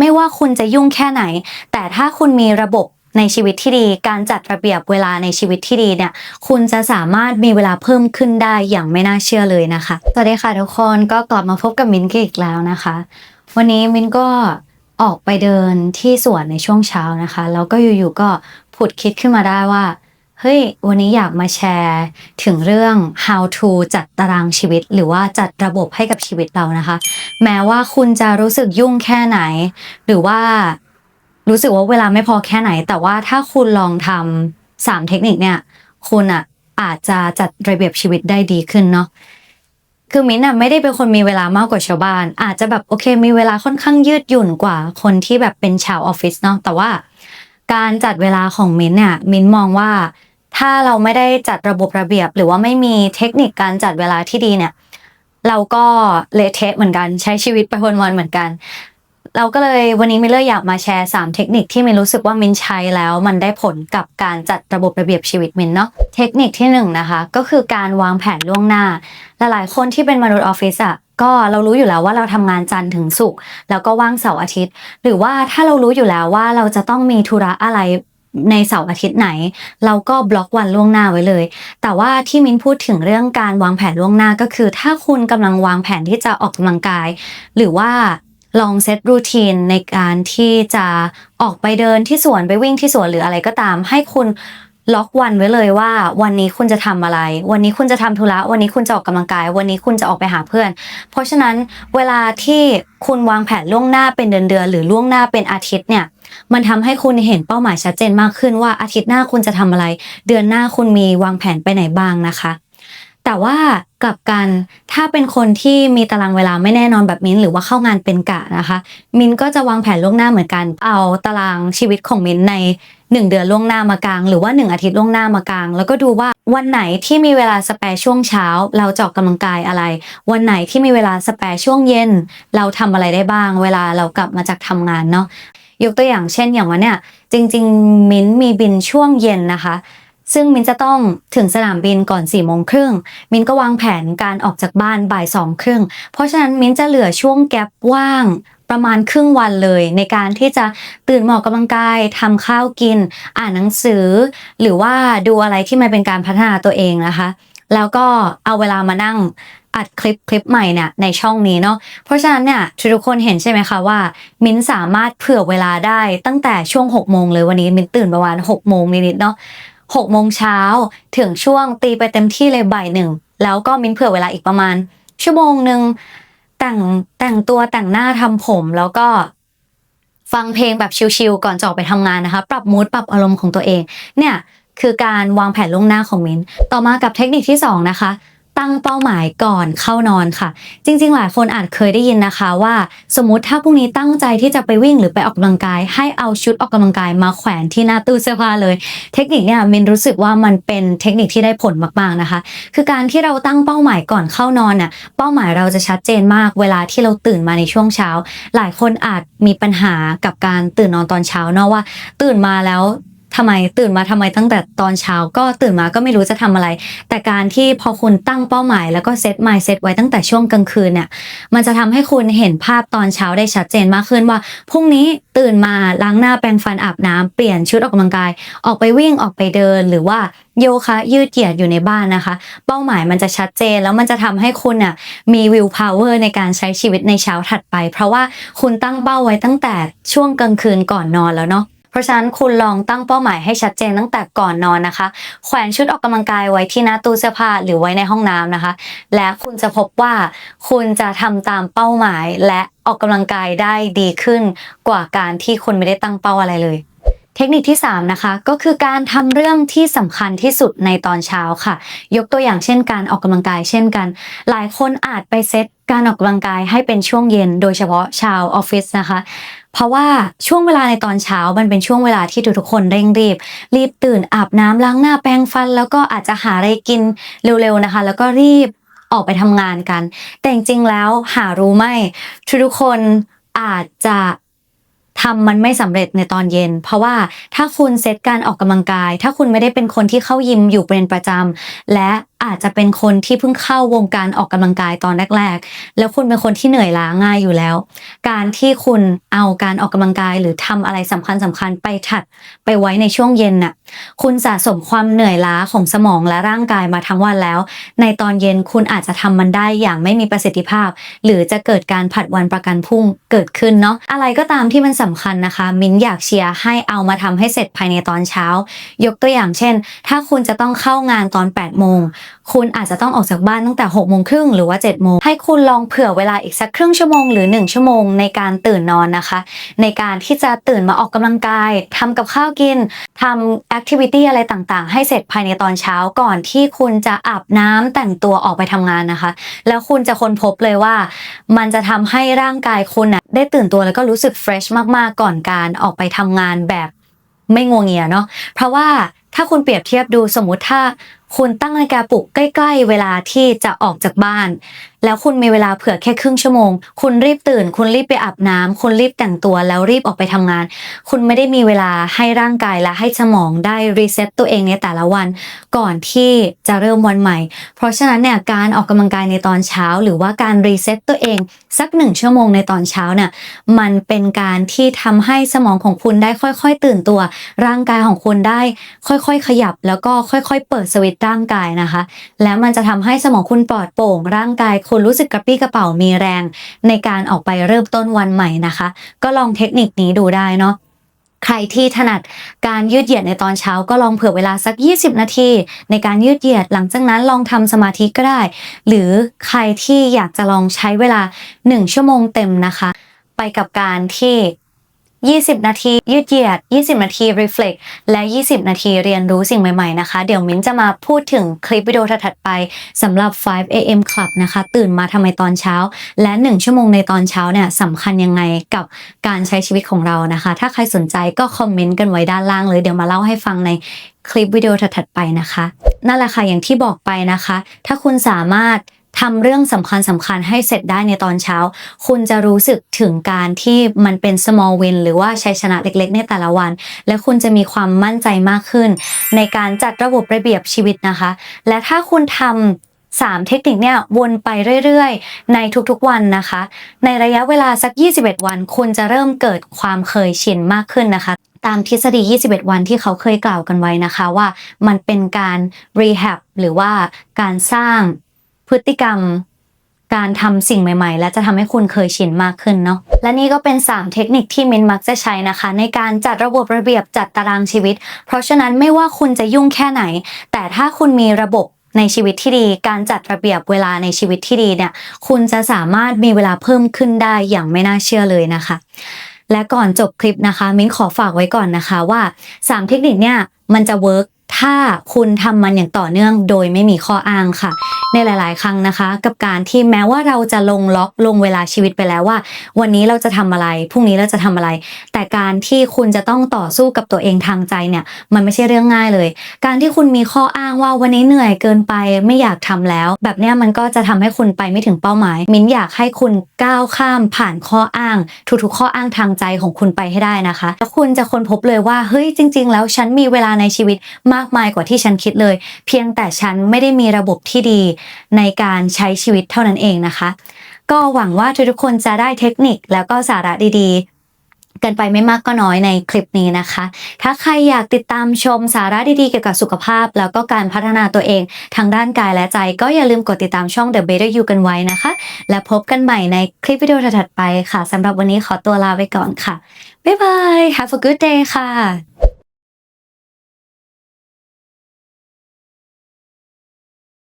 ไม่ว่าคุณจะยุ่งแค่ไหน แต่ถ้าคุณมีระบบในชีวิตที่ดี การจัดระเบียบเวลาในชีวิตที่ดีเนี่ย คุณจะสามารถมีเวลาเพิ่มขึ้นได้อย่างไม่น่าเชื่อเลยนะคะ สวัสดีค่ะทุกคนก็กลับมาพบกับมิ้นท์อีกแล้วนะคะ วันนี้มินก็ออกไปเดินที่สวนในช่วงเช้านะคะ แล้วก็อยู่ๆก็ผุดคิดขึ้นมาได้ว่า เฮ้ย วันนี้อยากมาแชร์ถึงเรื่อง how to จัดตารางชีวิต หรือว่าจัดระบบให้กับชีวิตเรานะคะ แม้ว่าคุณจะรู้สึกยุ่งแค่ไหน หรือว่ารู้สึกว่าเวลาไม่พอแค่ไหน แต่ว่าถ้าคุณลองทำสามเทคนิคเนี่ย คุณอะอาจจะจัดระเบียบชีวิตได้ดีขึ้นเนาะคือมิ้นอะไม่ได้เป็นคนมีเวลามากกว่าชาวบ้าน อาจจะแบบโอเค มีเวลาค่อนข้างยืดหยุ่นกว่าคนที่แบบเป็นชาวออฟฟิศเนาะแต่ว่าการจัดเวลาของมิ้นเนี่ย มิ้นมองว่า ถ้าเราไม่ได้จัดระบบระเบียบ หรือว่าไม่มีเทคนิคการจัดเวลาที่ดีเนี่ย เราก็เละเทะเหมือนกันใช้ชีวิตไปวันๆเหมือนกัน เราก็เลยวันนี้มิเลอร์อยากมาแชร์ 3 เทคนิคที่มินรู้สึกว่ามินใช้แล้วมันได้ผลกับการจัดระบบระเบียบชีวิตมินเนาะเทคนิคที่1นงนะคะก็คือการวางแผนล่วงหน้าหลายๆคนที่เป็นมนุษย์ออฟฟิศอะก็เรารู้อยู่แล้วว่าเราทำงานจันทร์ถึงศุกร์แล้วก็ว่างเสาร์อาทิตย์ หรือว่าถ้าเรารู้อยู่แล้วว่าเราจะต้องมีธุระอะไร ในเสาร์อาทิตย์ไหน เราก็บล็อกวันล่วงหน้าไว้เลย แต่ว่าที่มินพูดถึงเรื่องการวางแผนล่วงหน้าก็คือ ถ้าคุณกำลังวางแผนที่จะออกกำลังกาย หรือว่าลองเซตรูทีนในการที่จะออกไปเดินที่สวนไปวิ่งที่สวนหรืออะไรก็ตาม ให้คุณล็อกวันไว้เลยว่า วันนี้คุณจะทำอะไร วันนี้คุณจะทำธุระ วันนี้คุณจะออกกำลังกาย วันนี้คุณจะออกไปหาเพื่อน เพราะฉะนั้นเวลาที่คุณวางแผนล่วงหน้าเป็นเดือนเดือนหรือล่วงหน้าเป็นอาทิตย์เนี่ย มันทำให้คุณเห็นเป้าหมายชัดเจนมากขึ้นว่าอาทิตย์หน้าคุณจะทำอะไร เดือนหน้าคุณมีวางแผนไปไหนบ้างนะคะ แต่ว่ากลับกันถ้าเป็นคนที่มีตารางเวลาไม่แน่นอนแบบมินหรือว่าเข้างานเป็นกะนะคะ มินก็จะวางแผนล่วงหน้าเหมือนกัน เอาตารางชีวิตของมิ้นท์ใน1เดือนล่วงหน้ามากลาง หรือว่า 1 อาทิตย์ล่วงหน้ามากลาง แล้วก็ดูว่าวันไหนที่มีเวลาสแปรช่วงเช้า เราจะออกกำลังกายอะไร วันไหนที่มีเวลาสแปรช่วงเย็น เราทำอะไรได้บ้าง เวลาเรากลับมาจากทำงานเนาะ ยกตัวอย่างเช่นอย่างวันเนี้ยจริง ๆ มิ้นมีบินช่วงเย็นนะคะ ซึ่งมิ้นจะต้องถึงสนามบินก่อน4ี่โมงครึ่งมิ้นก็วางแผนการออกจากบ้านบ่ายสองครึ่งเพราะฉะนั้นมิ้นจะเหลือช่วงแกลบว่างประมาณครึ่งวันเลยในการที่จะตื่นหมออกกำลังกายทำข้าวกิน อ่านหนังสือ หรือว่าดูอะไรที่มันเป็นการพัฒนาตัวเองนะคะ แล้วก็เอาเวลามานั่งอัดคลิปคลิปใหม่เนี่ยในช่องนี้เนาะ เพราะฉะนั้นเนี่ยทุกคนเห็นใช่ไหมคะว่า มิ้นสามารถเผื่อเวลาได้ตั้งแต่ช่วง6โมงเลยวันนี้มิ้นตื่นประมาณ6โมงนิดๆเนาะ6โมงเช้าถึงช่วงตีไปเต็มที่เลยบ่ายหนึ่งแล้วก็มิ้นเผื่อเวลาอีกประมาณ ชั่วโมงหนึ่งแต่งแต่งตัวแต่งหน้าทำผมแล้วก็ฟังเพลงแบบชิลๆก่อนจะออกไปทำงานนะคะ ปรับมูดปรับอารมณ์ของตัวเองเนี่ย คือการวางแผนล่วงหน้าของมินต่อมากับเทคนิคที่สองนะคะ ตั้งเป้าหมายก่อนเข้านอนค่ะ จริง ๆ หลายคนอาจเคยได้ยินนะคะว่า สมมติถ้าพรุ่งนี้ตั้งใจที่จะไปวิ่งหรือไปออกกำลังกาย ให้เอาชุดออกกำลังกายมาแขวนที่หน้าตู้เสื้อผ้าเลย เทคนิคเนี่ยมินรู้สึกว่ามันเป็นเทคนิคที่ได้ผลมากๆนะคะ คือการที่เราตั้งเป้าหมายก่อนเข้านอนเนี่ยเป้าหมายเราจะชัดเจนมาก เวลาที่เราตื่นมาในช่วงเช้า หลายคนอาจมีปัญหากับการตื่นนอนตอนเช้าเนาะว่า ตื่นมาแล้ว ทำไมตื่นมาทำไมตั้งแต่ตอนเช้าก็ตื่นมาก็ไม่รู้จะทำอะไร แต่การที่พอคุณตั้งเป้าหมาย แล้วก็เซต mindset ไว้ตั้งแต่ช่วงกลางคืนเนี่ยมันจะทำให้คุณเห็นภาพตอนเช้าได้ชัดเจนมากขึ้นว่าพรุ่งนี้ตื่นมาล้างหน้าแปรงฟันอาบน้ำเปลี่ยนชุดออกกำลังกาย ออกไปวิ่งออกไปเดินหรือว่าโยคะยืดเหยียดอยู่ในบ้านนะคะ เป้าหมายมันจะชัดเจนแล้วมันจะทำให้คุณน่ะมีวิวพาวเวอร์ในการใช้ชีวิตในเช้าถัดไป เพราะว่าคุณตั้งเป้าไว้ตั้งแต่ช่วงกลางคืนก่อนนอนแล้วเนาะ ราะฉะนั้นคุณลองตั้งเป้าหมายให้ชัดเจนตั้งแต่ก่อนนอนนะคะ แขวนชุดออกกำลังกายไว้ที่หน้าตู้เสื้อผ้าหรือไว้ในห้องน้ำนะคะ และคุณจะพบว่าคุณจะทำตามเป้าหมายและออกกำลังกายได้ดีขึ้นกว่าการที่คุณไม่ได้ตั้งเป้าอะไรเลยเทคนิคที่ 3 นะคะ ก็คือการทำเรื่องที่สำคัญที่สุดในตอนเช้าค่ะ ยกตัวอย่างเช่นการออกกำลังกายเช่นกัน หลายคนอาจไปเซตการออกกำลังกายให้เป็นช่วงเย็น โดยเฉพาะชาวออฟฟิศนะคะ เพราะว่าช่วงเวลาในตอนเช้ามันเป็นช่วงเวลาที่ทุกๆคนเร่งรีบ รีบตื่นอาบน้ำล้างหน้าแปรงฟัน แล้วก็อาจจะหาอะไรกินเร็วๆนะคะ แล้วก็รีบออกไปทำงานกัน แต่จริงๆแล้วหารู้ไหมทุกๆคนอาจจะทำมันไม่สำเร็จในตอนเย็น เพราะว่าถ้าคุณเซตการออกกำลังกาย ถ้าคุณไม่ได้เป็นคนที่เข้ายิมอยู่เป็นประจำและ อาจจะเป็นคนที่เพิ่งเข้าวงการออกกำลังกายตอนแรก ๆ แล้วคุณเป็นคนที่เหนื่อยล้าง่ายอยู่แล้ว การที่คุณเอาการออกกำลังกายหรือทำอะไรสำคัญสคัญๆไปถัดไปไว้ในช่วงเย็นน่ะ คุณสะสมความเหนื่อยล้าของสมองและร่างกายมาทั้งวันแล้ว ในตอนเย็นคุณอาจจะทำมันได้อย่างไม่มีประสิทธิภาพ หรือจะเกิดการผัดวันประกันพรุ่งเกิดขึ้นเนาะ อะไรก็ตามที่มันสำคัญนะคะ มิ้นอยากเชียร์ให้เอามาทำให้เสร็จภายในตอนเช้า ยกตัวอย่างเช่น ถ้าคุณจะต้องเข้างานตอน8โมงคุณอาจจะต้องออกจากบ้านตั้งแต่6โมงครึ่งหรือว่า7โมงให้คุณลองเผื่อเวลาอีกสักครึ่งชั่วโมงหรือ 1 ชั่วโมงในการตื่นนอนนะคะ ในการที่จะตื่นมาออกกำลังกายทำกับข้าวกินทำแอคทิวิตี้อะไรต่างๆ ให้เสร็จภายในตอนเช้าก่อนที่คุณจะอาบน้ำแต่งตัวออกไปทำงานนะคะ แล้วคุณจะค้นพบเลยว่า มันจะทำให้ร่างกายคุณน่ะได้ตื่นตัวแล้วก็รู้สึกเฟรชมากๆก่อนการออกไปทำงานแบบไม่งัวเงียเนาะเพราะว่า ถ้าคุณเปรียบเทียบดูสมมุติถ้า คุณตั้งนาฬิกาปลุกใกล้ๆ เวลาที่จะออกจากบ้าน แล้วคุณมีเวลาเผื่อแค่ครึ่งชั่วโมง คุณรีบตื่น คุณรีบไปอาบน้ำคุณรีบแต่งตัวแล้วรีบออกไปทำงาน คุณไม่ได้มีเวลาให้ร่างกายและให้สมองได้รีเซ็ตตัวเองในแต่ละวัน ก่อนที่จะเริ่มวันใหม่ เพราะฉะนั้นเนี่ยการออกกำลังกายในตอนเช้า หรือว่าการรีเซ็ตตัวเองสักหนึ่งชั่วโมงในตอนเช้าเนี่ยมันเป็นการที่ทำให้สมองของคุณได้ค่อย ๆ ตื่นตัว ร่างกายของคุณได้ค่อยๆ ขยับ แล้วก็ค่อยๆ เปิดสวิตร่างกายนะคะ แล้วมันจะทำให้สมองคุณปลอดโปร่ง ร่างกายคุณรู้สึกกระปรี้กระเป๋ามีแรง ในการออกไปเริ่มต้นวันใหม่นะคะ ก็ลองเทคนิคนี้ดูได้เนาะใครที่ถนัดการยืดเหยียดในตอนเช้าก็ลองเผื่อเวลาสัก 20 นาที ในการยืดเหยียดหลังจากนั้นลองทำสมาธิก็ได้ หรือใครที่อยากจะลองใช้เวลา 1 ชั่วโมงเต็มนะคะ ไปกับการที่ 20 นาที ยืดเหยียด 20 นาที reflect และ 20 นาทีเรียนรู้สิ่งใหม่ๆนะคะ เดี๋ยวมิ้นจะมาพูดถึงคลิปวิดีโอถัดไปสำหรับ 5 a.m. club นะคะ ตื่นมาทำไมตอนเช้า และ 1 ชั่วโมงในตอนเช้าเนี่ยสำคัญยังไงกับการใช้ชีวิตของเรานะคะ ถ้าใครสนใจก็คอมเมนต์กันไว้ด้านล่างเลย เดี๋ยวมาเล่าให้ฟังในคลิปวิดีโอถัดไปนะคะ นั่นแหละค่ะอย่างที่บอกไปนะคะ ถ้าคุณสามารถ ทำเรื่องสำคัญสำคัญให้เสร็จได้ในตอนเช้า คุณจะรู้สึกถึงการที่มันเป็น small win หรือว่าชัยชนะเล็กๆ ในแต่ละวัน และคุณจะมีความมั่นใจมากขึ้น ในการจัดระบบระเบียบชีวิตนะคะ และถ้าคุณทำ3 เทคนิคเนี่ยวนไปเรื่อยๆ ในทุกๆวันนะคะ ในระยะเวลาสัก 21 วัน คุณจะเริ่มเกิดความเคยชินมากขึ้นนะคะ ตามทฤษฎี 21 วันที่เขาเคยกล่าวกันไว้นะคะว่ามันเป็นการ rehab หรือว่าการสร้าง พฤติกรรม การทำสิ่งใหม่ ๆ และจะทำให้คุณเคยชินมากขึ้นเนาะและนี่ก็เป็น 3 เทคนิคที่มินมักจะใช้นะคะ ในการจัดระบบระเบียบจัดตารางชีวิต เพราะฉะนั้นไม่ว่าคุณจะยุ่งแค่ไหน แต่ถ้าคุณมีระบบในชีวิตที่ดี การจัดระเบียบเวลาในชีวิตที่ดีเนี่ยคุณจะสามารถมีเวลาเพิ่มขึ้นได้อย่างไม่น่าเชื่อเลยนะคะ และก่อนจบคลิปนะคะ มิ้นขอฝากไว้ก่อนนะคะว่า 3 เทคนิคเนี่ยมันจะเวิร์กถ้าคุณทำมันอย่างต่อเนื่องโดยไม่มีข้ออ้างค่ะ ในหลาย ๆ ครั้งนะคะ กับการที่แม้ว่าเราจะลงล็อกลงเวลาชีวิตไปแล้วว่า วันนี้เราจะทำอะไรพรุ่งนี้เราจะทำอะไร แต่การที่คุณจะต้องต่อสู้กับตัวเองทางใจเนี่ยมันไม่ใช่เรื่องง่ายเลย การที่คุณมีข้ออ้างว่าวันนี้เหนื่อยเกินไปไม่อยากทำแล้ว แบบเนี้ยมันก็จะทำให้คุณไปไม่ถึงเป้าหมาย มิ้นอยากให้คุณก้าวข้ามผ่านข้ออ้าง ทุกๆข้ออ้างทางใจของคุณไปให้ได้นะคะ แล้วคุณจะค้นพบเลยว่าเฮ้ยจริง ๆ แล้วฉันมีเวลาในชีวิตมากมายกว่าที่ฉันคิดเลย เพียงแต่ฉันไม่ได้มีระบบที่ดีในการใช้ชีวิตเท่านั้นเองนะคะ ก็หวังว่าทุกๆคนจะได้เทคนิคแล้วก็สาระดีๆ กันไปไม่มากก็น้อยในคลิปนี้นะคะ ถ้าใครอยากติดตามชมสาระดีๆ เกี่ยวกับสุขภาพ แล้วก็การพัฒนาตัวเองทางด้านกายและใจ ก็อย่าลืมกดติดตามช่อง The Better You กันไว้นะคะ และพบกันใหม่ในคลิปวิดีโอถัดๆไปค่ะสำหรับวันนี้ขอตัวลาไปก่อนค่ะบ๊ายบาย Have a good day ค่ะ